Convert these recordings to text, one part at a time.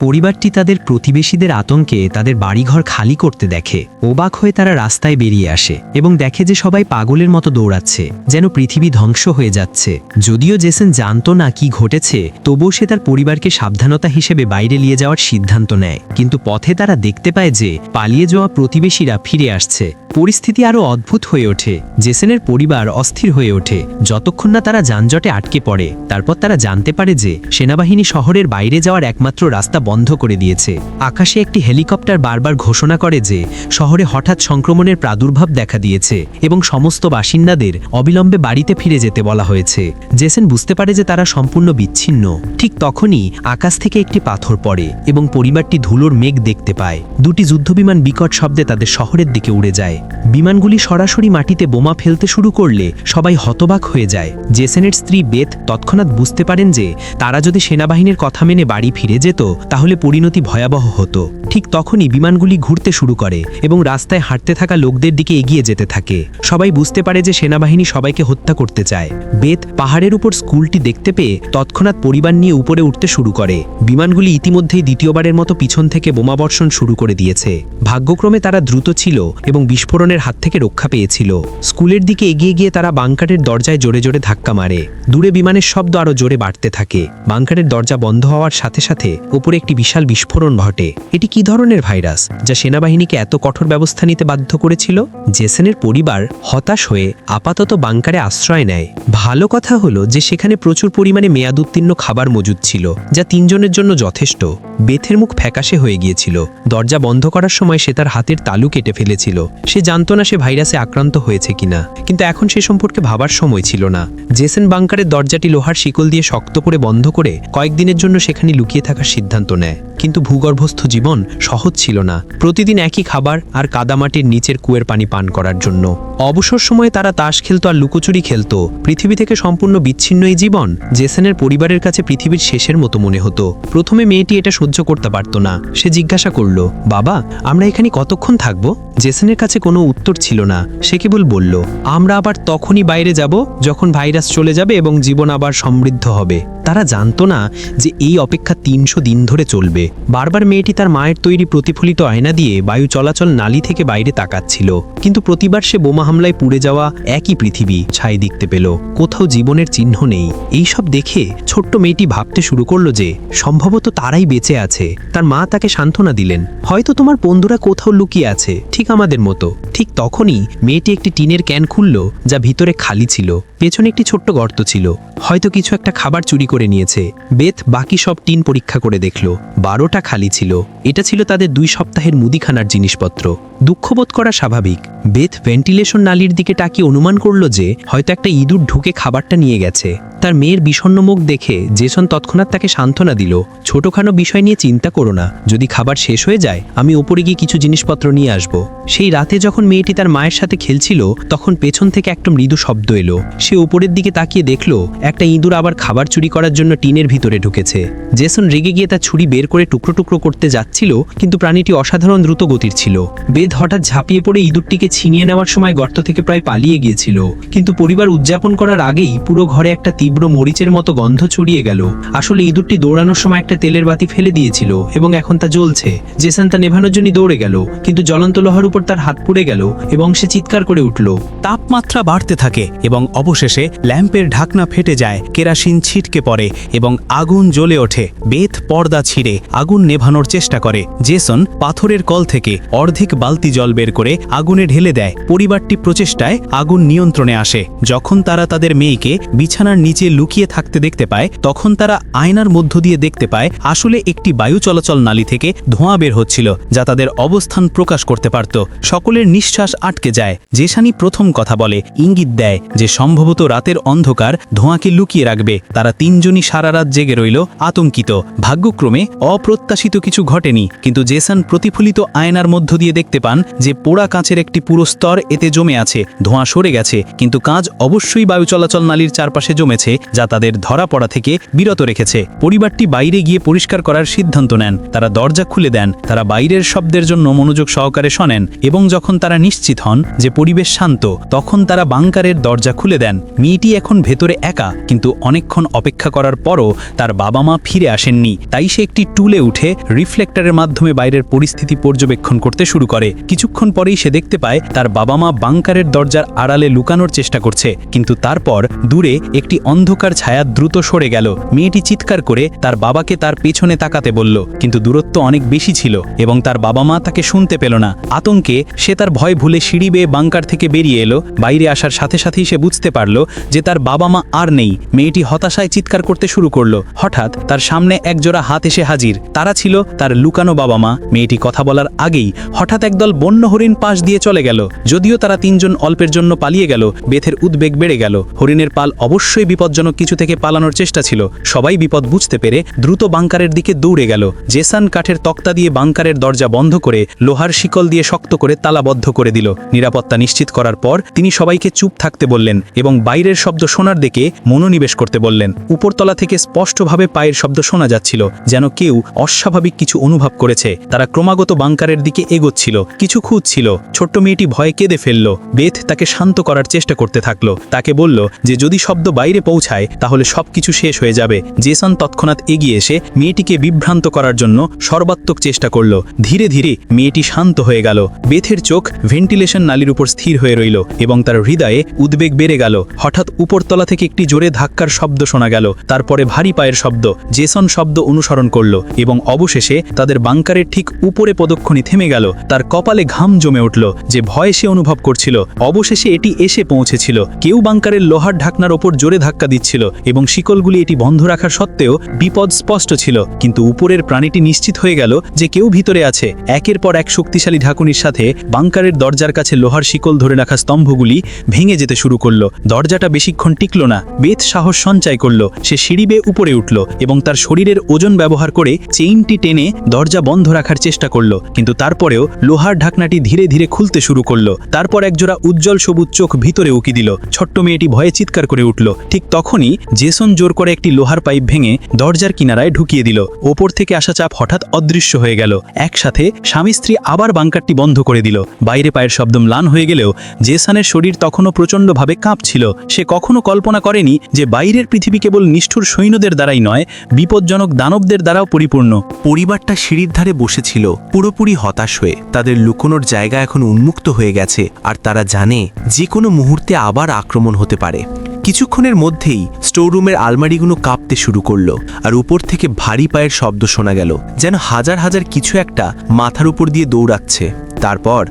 পরিবারটি তাদের প্রতিবেশীদের আতঙ্কে তাদের বাড়িঘর খালি করতে দেখে। ওবাক হয়ে তারা রাস্তায় বেরিয়ে আসে এবং দেখে যে সবাই পাগলের মতো দৌড়াচ্ছে, যেন পৃথিবী ধ্বংস হয়ে যাচ্ছে। যদিও জেসন জানতো না কি ঘটেছে, তবুও সে তার পরিবারকে সাবধানতা হিসেবে বাইরে নিয়ে যাওয়ার সিদ্ধান্ত নেয়। কিন্তু পথে তারা দেখতে পায় যে, পালিয়ে যাওয়া প্রতিবেশীরা ফিরে আসছে। পরিস্থিতি আরও অদ্ভুত হয়ে ওঠে। জেসেনের পরিবার অস্থির হয়ে ওঠে। যতক্ষণ না তারা যানজটে আটকে পড়ে, তারপর তারা জানতে পারে যে, সেনাবাহিনী শহরের বাইরে যাওয়ার একমাত্র রাস্তা বন্ধ করে দিয়েছে। আকাশে একটি হেলিকপ্টার বারবার ঘোষণা করে যে, শহরে হঠাৎ সংক্রমণের প্রাদুর্ভাব দেখা দিয়েছে এবং সমস্ত বাসিন্দাদের অবিলম্বে বাড়িতে ফিরে যেতে বলা হয়েছে। জেসেন বুঝতে পারে যে তারা সম্পূর্ণ বিচ্ছিন্ন। ঠিক তখনই আকাশ থেকে একটি পাথর পড়ে এবং পরিবারটি ধুলোর মেঘ দেখতে পায়। দুটি যুদ্ধবিমান বিকট শব্দে তাদের শহরের দিকে উড়ে যায়। বিমানগুলি সরাসরি মাটিতে বোমা ফেলতে শুরু করলে সবাই হতবাক হয়ে যায়। জেসেনের স্ত্রী বেথ তৎক্ষণাৎ বুঝতে পারেন যে, তারা যদি সেনাবাহিনীর কথা মেনে বাড়ি ফিরে যেত তাহলে পরিণতি ভয়াবহ হতো। ঠিক তখনই বিমানগুলি ঘুরতে শুরু করে এবং রাস্তায় হাঁটতে থাকা লোকদের দিকে এগিয়ে যেতে থাকে। সবাই বুঝতে পারে যে সেনাবাহিনী সবাইকে হত্যা করতে চায়। বেত পাহাড়ের উপর স্কুলটি দেখতে পেয়ে তৎক্ষণাৎ পরিবার নিয়ে উপরে উঠতে শুরু করে। বিমানগুলি ইতিমধ্যেই দ্বিতীয়বারের মতো পিছন থেকে বোমাবর্ষণ শুরু করে দিয়েছে। ভাগ্যক্রমে তারা দ্রুত ছিল এবং বিস্ফোরণের হাত থেকে রক্ষা পেয়েছিল। স্কুলের দিকে এগিয়ে গিয়ে তারা বাংকারের দরজায় জোরে জোরে ধাক্কা মারে। দূরে বিমানের শব্দ আরও জোরে বাড়তে থাকে। বাংকারের দরজা বন্ধ হওয়ার সাথে সাথে উপরে একটি বিশাল বিস্ফোরণ ঘটে। এটি কি ধরনের ভাইরাস, যা সেনাবাহিনীকে এত কঠোর ব্যবস্থা নিতে বাধ্য করেছিল? জেসেনের পরিবার হতাশ হয়ে আপাতত বাংকারে আশ্রয় নেয়। ভালো কথা হলো যে সেখানে প্রচুর পরিমাণে মেয়াদ উত্তীর্ণ খাবার মজুদ ছিল, যা তিনজনের জন্য যথেষ্ট। বেথের মুখ ফ্যাকাশে হয়ে গিয়েছিল। দরজা বন্ধ করার সময় সে তার হাতের তালু কেটে ফেলেছিল। সে জানত না সে ভাইরাসে আক্রান্ত হয়েছে কিনা। কিন্তু এখন সে সম্পর্কে ভাবার সময় ছিল না। জেসেন বাংকারের দরজাটি লোহার শিকল দিয়ে শক্ত করে বন্ধ করে কয়েকদিনের জন্য সেখানে লুকিয়ে থাকার সিদ্ধান্ত নেয়। কিন্তু ভূগর্ভস্থ জীবন সহজ ছিল না। প্রতিদিন একই খাবার আর কাদামাটির নিচের কুয়ের পানি পান করার জন্য। অবসর সময়ে তারা তাস খেলতো আর লুকোচুরি খেলতো। পৃথিবী থেকে সম্পূর্ণ বিচ্ছিন্ন এই জীবন জেসেনের পরিবারের কাছে পৃথিবীর শেষের মতো মনে হতো। প্রথমে মেয়েটি এটা সহ্য করতে পারত না। সে জিজ্ঞাসা করল, বাবা, আমরা এখানে কতক্ষণ থাকব? জেসেনের কাছে কোনো উত্তর ছিল না। সে কেবল বলল, আমরা আবার তখনই বাইরে যাব যখন ভাইরাস চলে যাবে এবং জীবন আবার সমৃদ্ধ হবে। তারা জানতো না যে এই অপেক্ষা তিনশো দিন ধরে চলবে। বারবার মেয়েটি তার মায়ের তৈরি প্রতিফলিত আয়না দিয়ে বায়ু চলাচল নালি থেকে বাইরে তাকাচ্ছিল। কিন্তু প্রতিবার সে বোমা হামলায় পুড়ে যাওয়া একই পৃথিবী ছাই দেখতে পেল। কোথাও জীবনের চিহ্ন নেই। এই সব দেখে ছোট্ট মেয়েটি ভাবতে শুরু করল যে, সম্ভবত তারাই বেঁচে আছে। তার মা তাকে সান্ত্বনা দিলেন। হয়তো তোমার বন্ধুরা কোথাও লুকিয়ে আছে, ঠিক আমাদের মতো। ঠিক তখনই মেয়েটি একটি টিনের ক্যান খুলল, যা ভিতরে খালি ছিল। পেছনে একটি ছোট্ট গর্ত ছিল। হয়তো কিছু একটা খাবার চুরি করে নিয়েছে। বেথ বাকি সব টিন পরীক্ষা করে দেখল। বারোটা খালি ছিল। এটা ছিল তাদের দুই সপ্তাহের মুদিখানার জিনিসপত্র। দুঃখবোধ করা স্বাভাবিক। বেথ ভেন্টিলেশন নালির দিকে তাকিয়ে অনুমান করল যে হয়তো একটা ইঁদুর ঢুকে খাবারটা নিয়ে গেছে। তার মেয়ের বিষণ্ণ মুখ দেখে জেসন তৎক্ষণাৎ তাকে সান্ত্বনা দিল ছোটখানো বিষয় নিয়ে চিন্তা করো না, যদি খাবার শেষ হয়ে যায়, আমি ওপরে গিয়ে কিছু জিনিসপত্র নিয়ে আসব। সেই রাতে যখন মেয়েটি তার মায়ের সাথে খেলছিল, তখন পেছন থেকে একটা মৃদু শব্দ এলো। সে ওপরের দিকে তাকিয়ে দেখল, একটা ইঁদুর আবার খাবার চুরি করার জন্য টিনের ভিতরে ঢুকেছে। জেসন রেগে গিয়ে তার ছুরি বের করে টুকরো টুকরো করতে যাচ্ছিল, কিন্তু প্রাণীটি অসাধারণ দ্রুত গতির ছিল। বেদ হঠাৎ ঝাঁপিয়ে পড়ে ইঁদুরটিকে ছিনিয়ে নেওয়ার সময় গর্ত থেকে প্রায় পালিয়ে গিয়েছিল। কিন্তু পরিবার উদযাপন করার আগেই পুরো ঘরে একটা তীব্র মরিচের মতো গন্ধ ছড়িয়ে গেল। আসলে ইঁদুরটি দৌড়ানোর সময় একটা তেলের বাতি ফেলে দিয়েছিল এবং এখন তা জ্বলছে। জেসন তা নেভানোর জন্য দৌড়ে গেল, কিন্তু জ্বলন্ত লোহার উপর তার হাত পুড়ে গেল এবং সে চিৎকার করে উঠল। তাপমাত্রা বাড়তে থাকে এবং অবশেষে ল্যাম্পের ঢাকনা ফেটে যায়, কেরাসিন ছিটকে পড়ে এবং আগুন জ্বলে ওঠে। বেত পর্দা ছিঁড়ে আগুন নেভানোর চেষ্টা করে। জেসন পাথরের কল থেকে অর্ধেক বালতি জল বের করে আগুনে ঢেলে দেয়। পরিবারটি প্রচেষ্টায় আগুন নিয়ন্ত্রণে আসে। যখন তারা তাদের মেয়েকে বিছানার নিচে লুকিয়ে থাকতে দেখতে পায়, তখন তারা আয়নার মধ্য দিয়ে দেখতে পায়, আসলে একটি বায়ু চলাচল নালী থেকে ধোঁয়া বের হচ্ছিল, যা তাদের অবস্থান প্রকাশ করতে পারত। সকলের নিঃশ্বাস আটকে যায়। জেসানি প্রথম কথা বলে, ইঙ্গিত দেয় যে সম্ভবত রাতের অন্ধকার ধোঁয়াকে লুকিয়ে রাখবে। তারা তিনজনই সারা রাত জেগে রইল, আতঙ্কিত। ভাগ্যক্রমে অপ্রত্যাশিত কিছু ঘটেনি, কিন্তু জেসান প্রতিফলিত আয়নার মধ্য দিয়ে দেখতে পান যে পোড়া কাঁচের একটি পুরো স্তর এতে জমে আছে, ধোঁয়া সরে গেছে, কিন্তু কাজ অবশ্যই বায়ু চলাচল নালীর চারপাশে জমেছে, যা তাদের ধরা পড়া থেকে বিরত রেখেছে। পরিবারটি বাইরে গিয়ে পরিষ্কার করার সিদ্ধান্ত নেন। তারা দরজা খুলে দেন, তারা বাইরের শব্দের জন্য মনোযোগ সহকারে শোনেন এবং যখন তারা নিশ্চিত হন যে পরিবেশ শান্ত, তখন তারা বাংকারের দরজা খুলে দেন। মেয়েটি এখন ভেতরে একা, কিন্তু অনেকক্ষণ অপেক্ষা করার পরও তার বাবা মা ফিরে আসেননি। তাই সে একটি টুলে উঠে রিফ্লেক্টরের মাধ্যমে বাইরের পরিস্থিতি পর্যবেক্ষণ করতে শুরু করে। কিছুক্ষণ পরেই সে দেখতে পায় তার বাবা মা বাংকারের দরজার আড়ালে লুকানোর চেষ্টা করছে। কিন্তু তারপর দূরে একটি অন্ধকার ছায়া দ্রুত সরে গেল। মেয়েটি চিৎকার করে তার বাবাকে তার পেছনে তাকাতে বলল, কিন্তু দূরত্ব অনেক বেশি ছিল এবং তার বাবা মা তাকে শুনতে পেল না। আতঙ্কে সে তার ভয় ভুলে সিঁড়ি বেয়ে বাংকার থেকে বেরিয়ে এলো। বাইরে আসার সাথে সাথেই সে বুঝতে পারল যে তার বাবা মা আর নেই। মেয়েটি হতাশায় চিৎকার করতে শুরু করল। হঠাৎ তার সামনে একজোড়া হাত এসে হাজির। তারা ছিল তার লুকানো বাবা মা মেয়েটি কথা বলার আগেই হঠাৎ একদল বন্য হরিণ পাশ দিয়ে চলে গেল। যদিও তারা তিনজন অল্পের জন্য পালিয়ে গেল, বেথের উদ্বেগ বেড়ে গেল। হরিণের পাল অবশ্যই বিপজ্জনক কিছু থেকে পালানোর চেষ্টা ছিল। সবাই বিপদ বুঝতে পেরে দ্রুত বাংকারের দিকে দৌড়ে গেল। জেসান কাঠের তক্তা দিয়ে বাংকারের দরজা বন্ধ করে লোহার শিকল দিয়ে শক্ত করে তালাবদ্ধ করে দিল। নিরাপত্তা নিশ্চিত করার পর তিনি সবাইকে চুপ থাকতে বললেন এবং বাইরের শব্দ শোনার দিকে মনোনিবেশ করতে বললেন। উপরতলা থেকে স্পষ্টভাবে পায়ের শব্দ শোনা যাচ্ছিল, যেন কেউ অস্বাভাবিক কিছু অনুভব করেছে। তারা ক্রমাগত বাংকারের দিকে এগোচ্ছিল। কিছু খুঁজছিল। ছোট্ট মেয়েটি ভয়ে কেঁদে ফেলল। বেথ তাকে শান্ত করার চেষ্টা করতে থাকল। তাকে বলল যে, যদি শব্দ বাইরে পৌঁছায়, তাহলে সবকিছু শেষ হয়ে যাবে। জেসন তৎক্ষণাৎ এগিয়ে এসে মেয়েটিকে বিভ্রান্ত করার জন্য সর্বাত্মক চেষ্টা করল। ধীরে ধীরে মেয়েটি শান্ত হয়ে গেল। বেথের চোখ ভেন্টিলেশন নালীর উপর স্থির হয়ে রইল এবং তার হৃদয়ে উদ্বেগ বেড়ে গেল। হঠাৎ উপরতলা থেকে একটি জোরে ধাক্কার শব্দ শোনা গেল। তারপরে ভারী পায়ের শব্দ। জেসন শব্দ অনুসরণ করল এবং অবশেষে তাদের বাংকারের ঠিক উপরে পদক্ষণি থেমে গেল। তার কপালে ঘাম জমে উঠল যে ভয় সে অনুভব করছিল। অবশেষে এটি এসে পৌঁছেছিল। কেউ বাংকারের লোহার ঢাকনার ওপর জোরে ধাক্কা দিচ্ছিল এবং শিকলগুলি এটি বন্ধ রাখার সত্ত্বেও বিপদ স্পষ্ট ছিল। কিন্তু উপরের প্রাণীটি নিশ্চিত হয়ে গেল যে কেউ ভিতরে আছে। একের পর এক শক্তিশালী ঢাকুনির সাথে বাংকারের দরজার কাছে লোহার শিকল ধরে রাখা স্তম্ভগুলি ভেঙে যেতে শুরু করল। দরজাটা বেশিক্ষণ টিকল না, বেত সাহস সঞ্চয় করল। সে সিঁড়ি বেয়ে উপরে উঠল এবং তার শরীরের ওজন ব্যবহার করে চেইনটি টেনে দরজা বন্ধ রাখার চেষ্টা করল। কিন্তু তারপরেও লোহার ঢাকনাটি ধীরে ধীরে খুলতে শুরু করল। তারপর একজোড়া উজ্জ্বল সবুজ চোখ ভিতরে উকি দিল। ছোট্ট মেয়েটি ভয়ে চিৎকার করে উঠল। ঠিক তখনই জেসন জোর করে একটি লোহার পাইপ ভেঙে দরজার কিনারায় ঢুকিয়ে দিল। ওপর থেকে আসা চাপ হঠাৎ অদৃশ্য হয়ে গেল। একসাথে স্বামী স্ত্রী আবার বাংকারটি বন্ধ করে দিল। বাইরে পায়ের শব্দ ম্লান হয়ে গেলেও জেসানের শরীর তখনও প্রচণ্ডভাবে কাঁপছিল। সে কখনো কল্পনা করেনি যে বাইরের পৃথিবী কেবল নিষ্ঠুর সৈন্যদের দ্বারাই নয়, বিপজ্জনক দানবদের দ্বারাও পরিপূর্ণ। পরিবারটা সিঁড়ির ধারে বসেছিল, পুরোপুরি হতাশ হয়ে। তাদের লুকোনোর জায়গা এখন উন্মুক্ত হয়ে গেছে আর তারা জানে যে কোনো মুহূর্তে আবার আক্রমণ হতে পারে। কিছুক্ষণের মধ্যেই স্টোররুমের আলমারিগুলো কাঁপতে শুরু করল আর উপর থেকে ভারী পায়ের শব্দ শোনা গেল, যেন হাজার হাজার কিছু একটা মাথার উপর দিয়ে দৌড়াচ্ছে। তারপর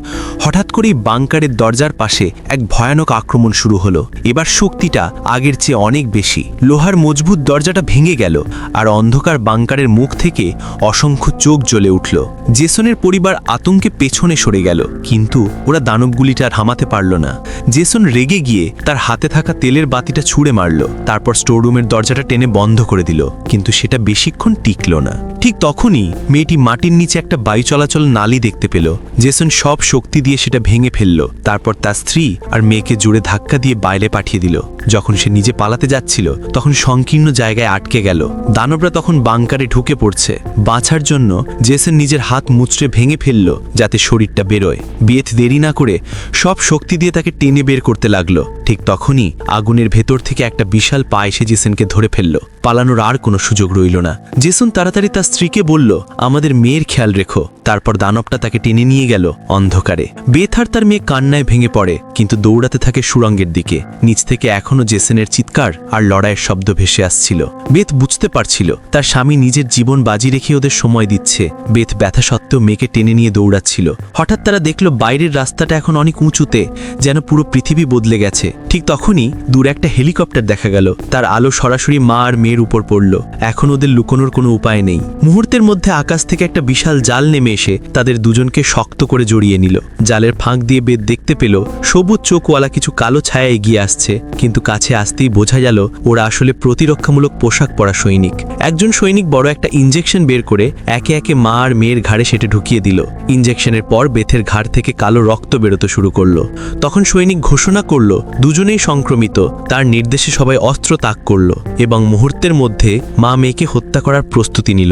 হঠাৎ করেই বাংকারের দরজার পাশে এক ভয়ানক আক্রমণ শুরু হলো। এবার শক্তিটা আগের চেয়ে অনেক বেশি। লোহার মজবুত দরজাটা ভেঙে গেল আর অন্ধকার বাংকারের মুখ থেকে অসংখ্য চোখ জ্বলে উঠল। জেসনের পরিবার আতঙ্কে পেছনে সরে গেল, কিন্তু ওরা দানবগুলিটা আর হামাতে পারল না। জেসন রেগে গিয়ে তার হাতে থাকা তেলের বাতিটা ছুঁড়ে মারল, তারপর স্টোররুমের দরজাটা টেনে বন্ধ করে দিল, কিন্তু সেটা বেশিক্ষণ টিকল না। ঠিক তখনই মেয়েটি মাটির নিচে একটা বায়ু চলাচল নালি দেখতে পেল। জেসন সব শক্তি দিয়ে সেটা ভেঙে ফেলল। তারপর তার স্ত্রী আর মেয়েকে জুড়ে ধাক্কা দিয়ে বাইরে পাঠিয়ে দিল। যখন সে নিজে পালাতে যাচ্ছিল, তখন সংকীর্ণ জায়গায় আটকে গেল। দানবরা তখন বাংকারে ঢুকে পড়ছে। বাঁচার জন্য জেসন নিজের হাত মুচড়ে ভেঙে ফেলল, যাতে শরীরটা বেরোয়। বিয়েত দেরি না করে সব শক্তি দিয়ে তাকে টেনে বের করতে লাগল। ঠিক তখনই আগুনের ভেতর থেকে একটা বিশাল পা এসে জেসনকে ধরে ফেলল। পালানোর আর কোনো সুযোগ রইল না। জেসুন তাড়াতাড়ি তার স্ত্রীকে বলল, আমাদের মেয়ের খেয়াল রেখো। তারপর দানবটা তাকে টেনে নিয়ে গেল অন্ধকারে। বেথার তার মেয়ে কান্নায় ভেঙে পড়ে, কিন্তু দৌড়াতে থাকে সুরঙ্গের দিকে। নিচ থেকে এখনও জেসনের চিৎকার আর লড়াইয়ের শব্দ ভেসে আসছিল। বেথ বুঝতে পারছিল, তার স্বামী নিজের জীবন বাজি রেখে ওদের সময় দিচ্ছে। বেথ ব্যথা সত্ত্বেও মেয়েকে টেনে নিয়ে দৌড়াচ্ছিল। হঠাৎ তারা দেখল, বাইরের রাস্তাটা এখন অনেক উঁচুতে, যেন পুরো পৃথিবী বদলে গেছে। ঠিক তখনই দূর একটা হেলিকপ্টার দেখা গেল। তার আলো সরাসরি মা আর মেয়ের উপর পড়ল। এখন ওদের লুকোনোর কোনো উপায় নেই। মুহূর্তের মধ্যে আকাশ থেকে একটা বিশাল জাল নেমে এসে তাদের দুজনকে শক্ত করে জড়িয়ে নিল। জালের ফাঁক দিয়ে বেদ দেখতে পেল, সবুজ চোখওয়ালা কিছু কালো ছায়া এগিয়ে আসছে। কিন্তু কাছে আসতেই বোঝা গেল, ওরা আসলে প্রতিরক্ষামূলক পোশাক পরা সৈনিক। একজন সৈনিক বড় একটা ইঞ্জেকশন বের করে একে একে মা আর মেয়ের ঘাড়ে সেটা ঢুকিয়ে দিল। ইঞ্জেকশনের পর বেথের ঘাড় থেকে কালো রক্ত বেরোতে শুরু করল। তখন সৈনিক ঘোষণা করল, দুজনেই সংক্রমিত। তার নির্দেশে সবাই অস্ত্র তাক করল এবং মুহূর্তের মধ্যে মা মেয়েকে হত্যা করার প্রস্তুতি নিল।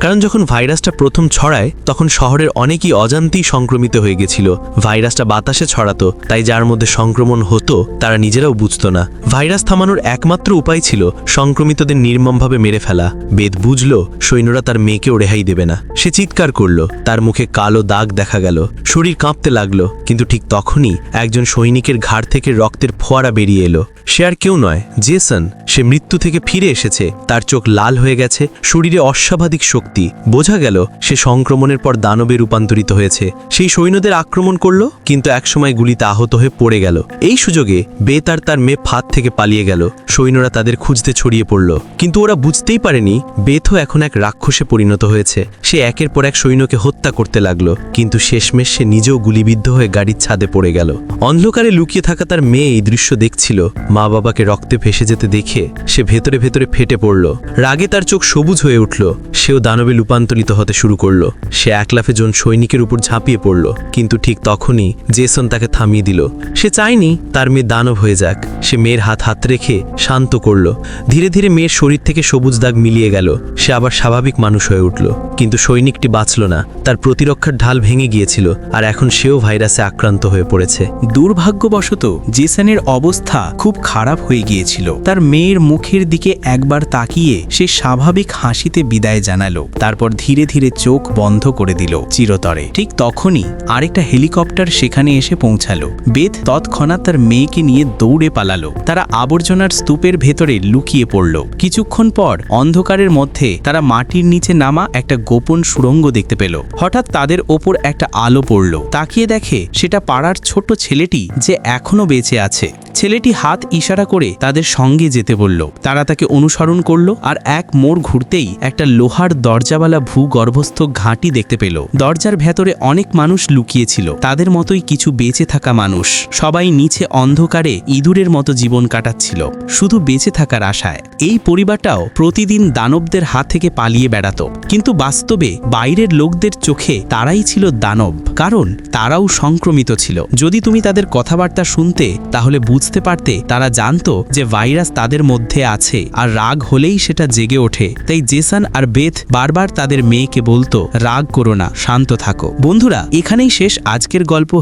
কারণ যখন ভাইরাসটা প্রথম ছড়ায়, তখন শহরের অনেকেই অজান্তেই সংক্রমিত হয়ে গেছিল। ভাইরাসটা বাতাসে ছড়াতো, তাই যার মধ্যে সংক্রমণ হতো, তারা নিজেরাও বুঝতো না। ভাইরাস থামানোর একমাত্র উপায় ছিল সংক্রমিতদের নির্মমভাবে মেরে ফেলা। বেদ বুঝল, সৈন্যরা তার মেয়েকেও রেহাই দেবে না। সে চিৎকার করল, তার মুখে কালো দাগ দেখা গেল। শরীর কাঁপতে লাগল, কিন্তু ঠিক তখনই একজন সৈনিকের ঘাড় থেকে রক্তের ফোয়ারা বেরিয়ে এলো। সে আর কেউ নয়, জেসন, সে মৃত্যু থেকে ফিরে এসেছে। তার চোখ লাল হয়ে গেছে, শরীরে অস্বাভাবিক শক্তি। বোঝা গেল, সে সংক্রমণের পর দানবে রূপান্তরিত হয়েছে। সেই সৈন্যদের আক্রমণ করল, কিন্তু একসময় গুলিতে আহত হয়ে পড়ে গেল। এই সুযোগে বেত আর তার মেয়ে ফাঁদ থেকে পালিয়ে গেল। সৈন্যরা তাদের খুঁজতে ছড়িয়ে পড়ল। কিন্তু ওরা বুঝতেই পারেনি, বেথও এখন এক রাক্ষসে পরিণত হয়েছে। সে একের পর এক সৈন্যকে হত্যা করতে লাগল, কিন্তু শেষমেশ সে নিজেও গুলিবিদ্ধ হয়ে গাড়ির ছাদে পড়ে গেল। অন্ধকারে লুকিয়ে থাকা তার মেয়ে এই দৃশ্য দেখছিল। মা বাবাকে রক্তে ভেসে যেতে দেখে সে ভেতরে ভেতরে ফেটে পড়ল। রাগে তার চোখ সবুজ হয়ে উঠল। সেও দানবে রূপান্তরিত হতে শুরু করল। সে একলাফে জন সৈনিকের উপর ঝাঁপিয়ে পড়ল। কিন্তু ঠিক তখনই জেসন তাকে থামিয়ে দিল। সে চায়নি তার মেয়ে দানব হয়ে যাক। সে মেয়ের হাত হাত রেখে শান্ত করল। ধীরে ধীরে মেয়ের শরীর থেকে সবুজ দাগ মিলিয়ে গেল। সে আবার স্বাভাবিক মানুষ হয়ে উঠল। কিন্তু সৈনিকটি বাঁচল না। তার প্রতিরক্ষার ঢাল ভেঙে গিয়েছিল। আর এখন সেও ভাইরাসে আক্রান্ত হয়ে পড়েছে। দুর্ভাগ্যবশত জেসনের অবস্থা খুব খারাপ হয়ে গিয়েছিল। তার মেয়ের মুখের দিকে একবার তাকিয়ে সে স্বাভাবিক হাসিতে বিদায় জানালো। তারপর ধীরে ধীরে চোখ বন্ধ করে দিল চিরতরে। ঠিক তখনই আরেকটা হেলিকপ্টার সেখানে এসে পৌঁছালো। বেদ তৎক্ষণাৎ তার মেয়েকে নিয়ে দৌড়ে পালালো। তারা আবর্জনার স্তূপের ভেতরে লুকিয়ে পড়ল। কিছুক্ষণ পর অন্ধকারের মধ্যে তারা মাটির নিচে নামা একটা গোপন সুড়ঙ্গ দেখতে পেল। হঠাৎ তাদের ওপর একটা আলো পড়ল। তাকিয়ে দেখে সেটা পাড়ার ছোট্ট ছেলেটি যে এখনও বেঁচে আছে। ছেলেটি হাত ইশারা করে তাদের সঙ্গে যেতে বলল। তারা তাকে অনুসরণ করল আর এক মোড় ঘুরতেই একটা লোহার দরজাওয়ালা ভূগর্ভস্থ ঘাঁটি দেখতে পেল। দরজার ভেতরে অনেক মানুষ লুকিয়েছিল। তাদের মতোই কিছু বেঁচে থাকা মানুষ। সবাই নিচে অন্ধকারে ইঁদুরের মতো জীবন কাটাচ্ছিল। শুধু বেঁচে থাকার আশায়। এই পরিবারটাও প্রতিদিন দানবদের হাত থেকে পালিয়ে বেড়াতো। কিন্তু বাস্তবে বাইরের লোকদের চোখে তারাই ছিল দানব। কারণ তারাও সংক্রমিত ছিল। যদি তুমি তাদের কথাবার্তা শুনতে, তাহলে বুঝতে পারতে তারা জানতো যে ভাইরাস তাদের মধ্যে আছে আর রাগ হলেই সেটা জেগে ওঠে। তাই জেসান আর বেথ বারবার তাদের মেয়েকে বলতো, রাগ করো না, শান্ত থাকো। বন্ধুরা, এখানেই শেষ আজকের গল্প।